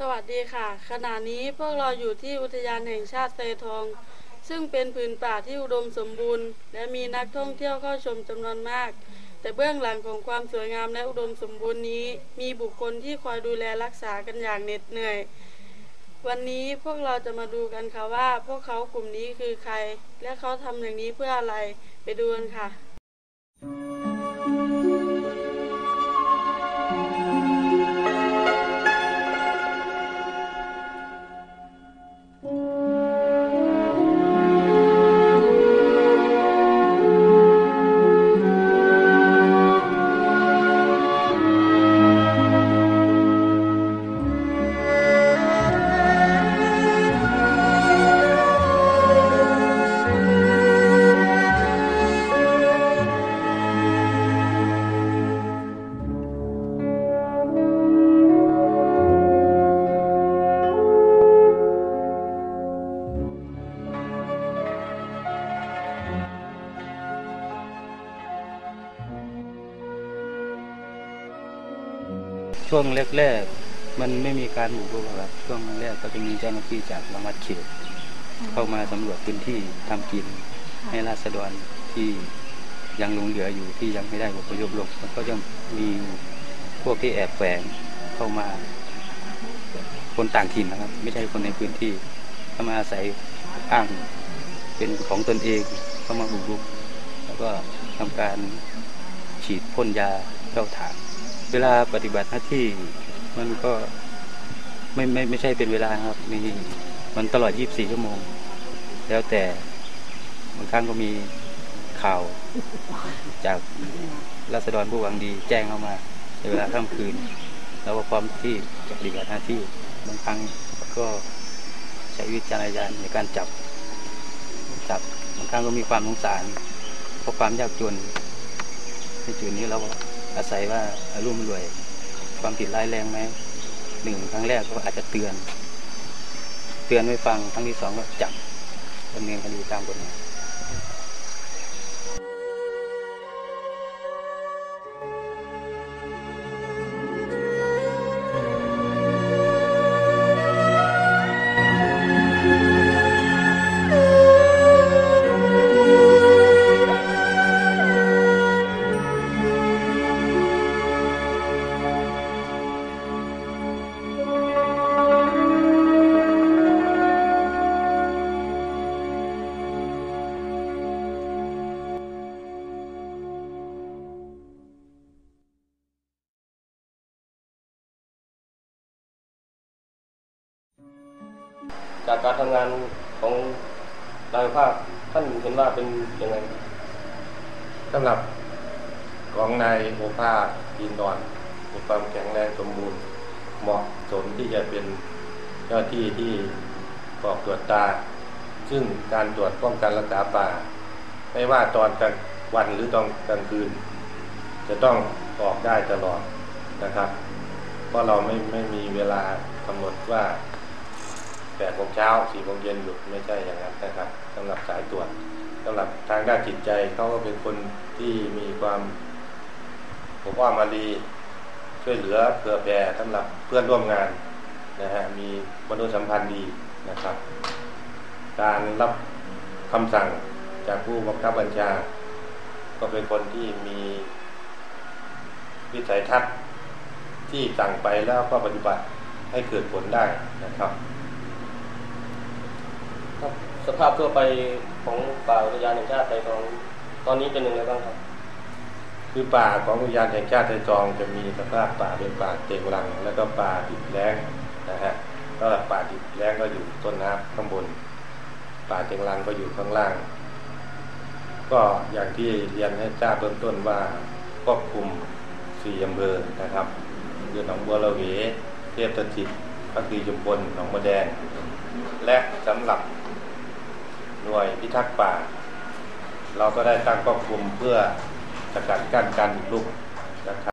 สวัสดีค่ะ ขณะนี้พวกเราอยู่ที่อุทยานแห่งชาติไซทอง ซึ่งเป็นผืนป่าที่อุดมสมบูรณ์ และมีนักท่องเที่ยวเข้าชมจำนวนมาก แต่เบื้องหลังของความสวยงามและอุดมสมบูรณ์นี้ มีบุคคลที่คอยดูแลรักษากันอย่างเหน็ดเหนื่อย วันนี้พวกเราจะมาดูกันค่ะว่า พวกเขากลุ่มนี้คือใคร และเขาทำอย่างนี้เพื่ออะไรไปดูกันค่ะ ช่วงแรกๆ มันไม่มีการบุกรุกหรอกครับ ช่วงแรกก็จะมีเจ้าหน้าที่จากรังวัดเขต เข้ามาสำรวจพื้นที่ทำกิน ให้ราษฎรที่ยังหลงเหลืออยู่ที่ยังไม่ได้อพยพลงมันก็จะมีพวกที่แอบแฝงเข้ามา คนต่างถิ่นนะครับ ไม่ใช่คนในพื้นที่เข้ามาอาศัยอ้างเป็นของตนเองเข้ามาบุกรุก แล้วก็ทำการฉีดพ่นยาเข้าถาง เวลาปฏิบัติหน้าที่มันก็ไม่ไม่ไม่ใช่เป็นเวลาครับมีมันตลอด 24 ชั่วโมง แล้วแต่บางครั้งก็มีข่าวจากรัษฎรผู้หวังดีแจ้งเข้ามา ในเวลาค่ำคืน แล้วก็พร้อมที่จะปฏิบัติหน้าที่บางครั้งก็ใช้วิจารณญาณในการจับจับบางครั้งก็มีความสงสารเพราะความยากจนในจุดนี้เราก็ อาศัยว่าอารมณ์รวย ความผิดร้ายแรงไหมหนึ่งครั้งแรกก็อาจจะเตือน เตือนไม่ฟังครั้งที่สองก็จับดำเนินคดีตามกฎหมาย จากการทำงานของนายภาคท่านเห็นว่าเป็นยังไงสำหรับของนายโอภาสอินดอนมีความแข็งแรงสมบูรณ์เหมาะสมที่จะเป็นเจ้าที่ที่ออกตรวจตา ซึ่งการตรวจป้องกันรักษาป่า ไม่ว่าตอนกลางวันหรือตอนกลางคืน จะต้องออกได้ตลอดนะครับ เพราะเราไม่ไม่มีเวลากำหนดว่า แปดโมงเช้าสี่โมงเย็นหยุดไม่ใช่อย่างนั้นนะครับสำหรับสายตรวจสำหรับทางด้านจิตใจเขาก็เป็นคนที่มีความผมว่ามาดีช่วยเหลือเผื่อแผ่สำหรับเพื่อนร่วมงานนะฮะมีมนุษยสัมพันธ์ดีนะครับ การรับคำสั่งจากผู้บังคับบัญชา ก็เป็นคนที่มีวิสัยทัศน์ที่สั่งไปแล้วก็ปฏิบัติให้เกิดผลได้นะครับ สภาพทั่วไปของป่าอุทยานแห่งชาติไทยทองตอนนี้เป็นยังไงบ้างครับคือป่าของอุทยานแห่งชาติไทยจองจะมีสภาพป่าเป็นป่าเต็งรัง แล้วก็ป่าดิบแล้งนะฮะก็ป่าดิบแล้งก็อยู่ต้นน้ำข้างบน ป่าเต็งรังก็อยู่ข้างล่าง ก็อย่างที่เรียนให้ทราบเบื้องต้นว่าควบคุมสี่อำเภอนะครับคือหนองบัวระเวเทพสถิตพักดีจุมพลหนองมะแดง และสำหรับ หน่วยพิทักษ์ป่า เราก็ได้ตั้งกองคุมเพื่อสกัดกั้นการบุกรุกนะครับ